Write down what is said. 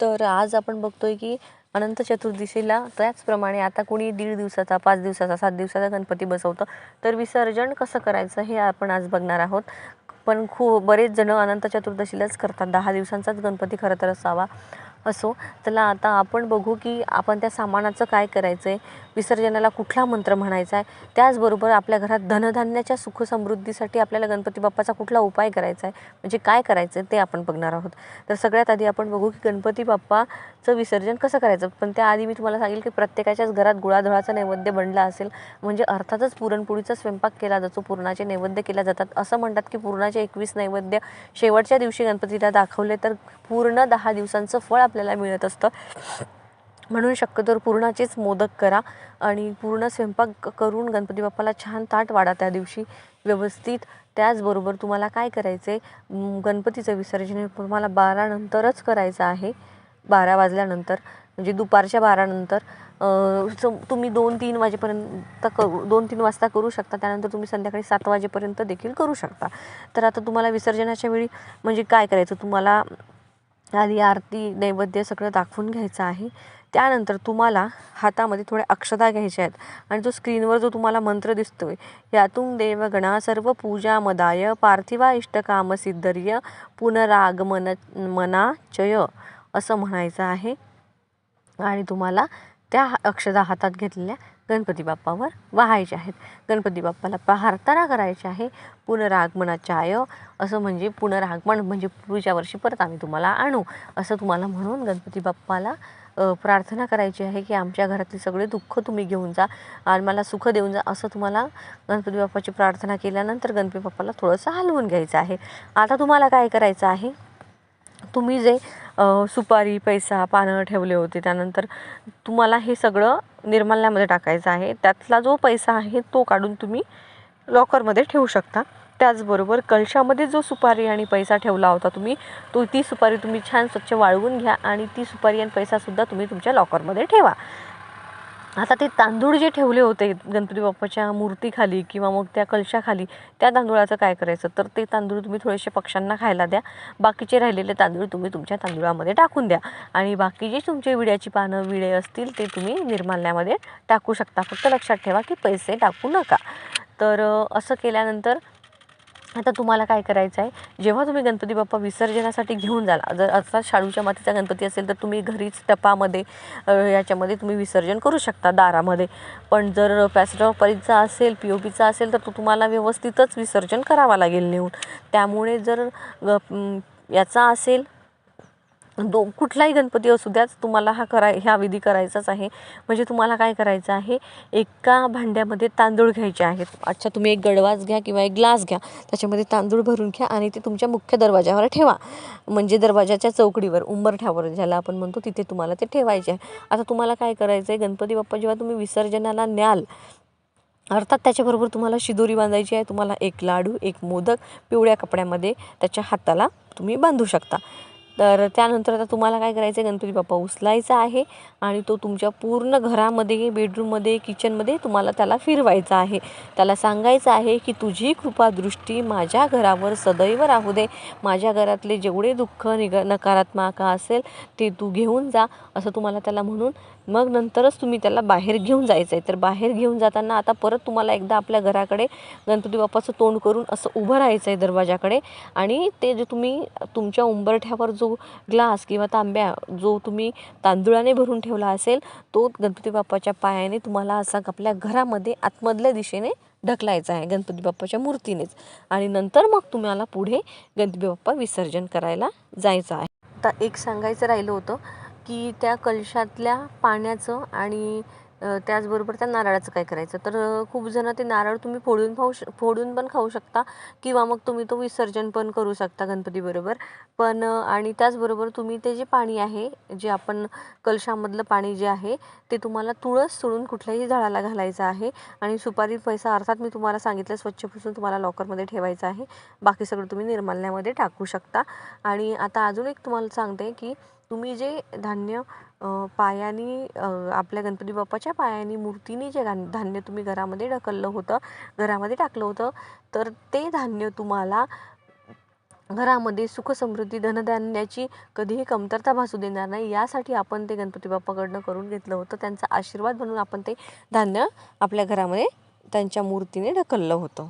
तर आज आपण बघतोय की अनंत चतुर्दशीला त्याचप्रमाणे आता कुणी दीड दिवसाचा पाच दिवसाचा सात दिवसाचा गणपती बसवतं तर विसर्जन कसं करायचं हे आपण आज बघणार आहोत. पण खूप बरेच जण अनंत चतुर्दशीलाच करतात. दहा दिवसांचाच गणपती खरं तर असावा. असो चला आता आपण बघू की आपण त्या सामानाचं काय करायचं आहे विसर्जनाला कुठला मंत्र म्हणायचा आहे त्याचबरोबर आपल्या घरात धनधान्याच्या सुखसमृद्धीसाठी आपल्याला गणपती बाप्पाचा कुठला उपाय करायचा आहे म्हणजे काय करायचं आहे ते आपण बघणार आहोत. तर सगळ्यात आधी आपण बघू की गणपती बाप्पाचं विसर्जन कसं करायचं? पण त्याआधी मी तुम्हाला सांगेल की प्रत्येकाच्याच घरात गुळाधुळाचा नैवेद्य बनला असेल म्हणजे अर्थातच पुरणपोळीचा स्वयंपाक केला जातो पुरणाचे नैवेद्य केला जातात. असं म्हणतात की पुरणाचे एकवीस नैवेद्य शेवटच्या दिवशी गणपतीला दाखवले तर पूर्ण दहा दिवसांचं फळ आपल्याला आपल्याला मिळत असतं. म्हणून शक्यतोवर पुरणाचेच मोदक करा आणि पूर्ण स्वयंपाक करून गणपती बाप्पाला छान ताट वाढा त्या दिवशी व्यवस्थित. त्याचबरोबर तुम्हाला काय करायचं आहे गणपतीचं विसर्जन हे तुम्हाला बारानंतरच करायचं आहे. बारा वाजल्यानंतर म्हणजे दुपारच्या बारानंतर तुम्ही दोन तीन वाजेपर्यंत करू दोन तीन वाजता करू शकता. त्यानंतर तुम्ही संध्याकाळी सात वाजेपर्यंत देखील करू शकता. तर आता तुम्हाला विसर्जनाच्या वेळी म्हणजे काय करायचं? तुम्हाला आधी आरती नैवेद्य सगळं दाखवून घ्यायचं आहे. त्यानंतर तुम्हाला हातामध्ये थोड्या अक्षता घ्यायच्या आहेत आणि जो स्क्रीनवर जो तुम्हाला मंत्र दिसतोय यातून देवगणा सर्व पूजा मदाय पार्थिवा इष्टकाम सिद्धर्य पुनरागमन मनाचय असं म्हणायचं आहे. आणि तुम्हाला त्या हा- अक्षता हातात घेतलेल्या गणपती बाप्पावर वाहायच्या आहेत. गणपती बाप्पाला प्रार्थना करायची आहे. पुनरागमनाचाय असं म्हणजे पुनरागमन म्हणजे पुढच्या वर्षी परत आम्ही तुम्हाला आणू. असं तुम्हाला म्हणून गणपती बाप्पाला प्रार्थना करायची आहे की आमच्या घरातले सगळे दुःख तुम्ही घेऊन जा आणि मला सुख देऊन जा असं तुम्हाला गणपती बाप्पाची प्रार्थना केल्यानंतर गणपती बाप्पाला थोडंसं हलवून घ्यायचं आहे. आता तुम्हाला काय करायचं आहे? तुम्ही जे सुपारी पैसा पानं ठेवले होते. त्यानंतर तुम्हाला हे सगळं निर्माल्यामध्ये टाकायचं आहे. त्यातला जो पैसा आहे तो काढून तुम्ही लॉकरमध्ये ठेवू शकता. त्याचबरोबर कलशामध्ये जो सुपारी आणि पैसा ठेवला होता तुम्ही तो ती सुपारी तुम्ही छान स्वच्छ वाळवून घ्या आणि ती सुपारी आणि पैसासुद्धा तुम्ही तुमच्या लॉकरमध्ये ठेवा. आता ते तांदूळ जे ठेवले होते गणपती बाप्पाच्या मूर्तीखाली किंवा मग त्या कलशाखाली त्या तांदूळाचं काय करायचं? तर ते तांदूळ तुम्ही थोडेसे पक्ष्यांना खायला द्या. बाकीचे राहिलेले तांदूळ तुम्ही तुमच्या तांदूळामध्ये टाकून द्या. आणि बाकी जे तुमचे विड्याची पानं विडे असतील ते तुम्ही निर्माल्यामध्ये टाकू शकता. फक्त लक्षात ठेवा की पैसे टाकू नका. तर असं केल्यानंतर आता तुम्हाला काय करायचं आहे? जेव्हा तुम्ही गणपती बाप्पा विसर्जनासाठी घेऊन जाल जर अर्थात शाडूच्या मातीचा गणपती असेल तर तुम्ही घरीच टपामध्ये याच्यामध्ये तुम्ही विसर्जन करू शकता दारामध्ये. पण जर पॅसिटर परीचा असेल पी ओ पीचा असेल तर तो तुम्हाला व्यवस्थितच विसर्जन करावा लागेल नेऊन. त्यामुळे जर ग- याचा असेल दो कुठलाही गणपती असू द्याच तुम्हाला हा कराय ह्या विधी करायचाच आहे. म्हणजे तुम्हाला काय करायचं आहे? एका भांड्यामध्ये तांदूळ घ्यायचे आहेत. अच्छा तुम्ही एक गडवाज घ्या किंवा एक ग्लास घ्या. त्याच्यामध्ये तांदूळ भरून घ्या आणि ते तुमच्या मुख्य दरवाजावर ठेवा. म्हणजे दरवाजाच्या चौकडीवर उंबरठ्यावर ज्याला आपण म्हणतो तिथे तुम्हाला ते ठेवायचे आहे. आता तुम्हाला काय करायचं आहे गणपती बाप्पा जेव्हा तुम्ही विसर्जनाला न्याल अर्थात त्याच्याबरोबर तुम्हाला शिदोरी बांधायची आहे. तुम्हाला एक लाडू एक मोदक पिवळ्या कपड्यामध्ये त्याच्या हाताला तुम्ही बांधू शकता. तर त्यानंतर आता तुम्हाला काय करायचं आहे गणपती बाप्पा उचलायचा आहे आणि तो तुमच्या पूर्ण घरामध्ये बेडरूममध्ये किचनमध्ये तुम्हाला त्याला फिरवायचा आहे. त्याला सांगायचं आहे की तुझी कृपा दृष्टी माझ्या घरावर सदैव राहू दे. माझ्या घरातले जेवढे दुःख निग नकारात्मक असेल ते तू घेऊन जा. असं तुम्हाला त्याला म्हणून मग नंतरच तुम्ही त्याला बाहेर घेऊन जायचं आहे तर बाहेर घेऊन जाताना आता परत तुम्हाला एकदा आपल्या घराकडे गणपती बाप्पाचं तोंड करून असं उभं राहायचं आहे दरवाजाकडे. आणि ते जे तुम्ही तुमच्या उंबरठ्यावर जो ग्लास किंवा तांब्या जो तुम्ही तांदुळाने भरून ठेवला असेल तो गणपती बाप्पाच्या पायाने तुम्हाला असा आपल्या घरामध्ये आतमधल्या दिशेने ढकलायचा आहे गणपती बाप्पाच्या मूर्तीनेच. आणि नंतर मग तुम्हाला पुढे गणपती बाप्पा विसर्जन करायला जायचं आहे. आता एक सांगायचं राहिलं होतं की त्या कलशातल्या पाण्याचं आणि त्याचबरोबर त्या नारळाचं काय करायचं? तर खूप जण ते नारळ तुम्ही फोडून खाऊ श फोडून पण खाऊ शकता किंवा मग तुम्ही तो विसर्जन पण करू शकता गणपतीबरोबर. पण आणि त्याचबरोबर तुम्ही ते जे पाणी आहे जे आपण कलशामधलं पाणी जे आहे ते तुम्हाला तुळस सोडून कुठल्याही झाडाला घालायचं आहे आणि सुपारी पैसा अर्थात मी तुम्हाला सांगितलं स्वच्छ पुसून तुम्हाला लॉकरमध्ये ठेवायचं आहे. बाकी सगळं तुम्ही निर्माल्यामध्ये टाकू शकता. आणि आता अजून एक तुम्हाला सांगते की तुम्ही जे धान्य पायाने आपल्या गणपती बाप्पाच्या पायाने मूर्तीने जे धान- धान्य तुम्ही घरामध्ये ढकललं होतं घरामध्ये टाकलं होतं तर ते धान्य तुम्हाला घरामध्ये सुख समृद्धी धनधान्याची कधीही कमतरता भासू देणार नाही यासाठी आपण ते गणपती बाप्पाकडनं करून घेतलं होतं. त्यांचा आशीर्वाद म्हणून आपण ते धान्य आपल्या घरामध्ये त्यांच्या मूर्तीने ढकललं होतं.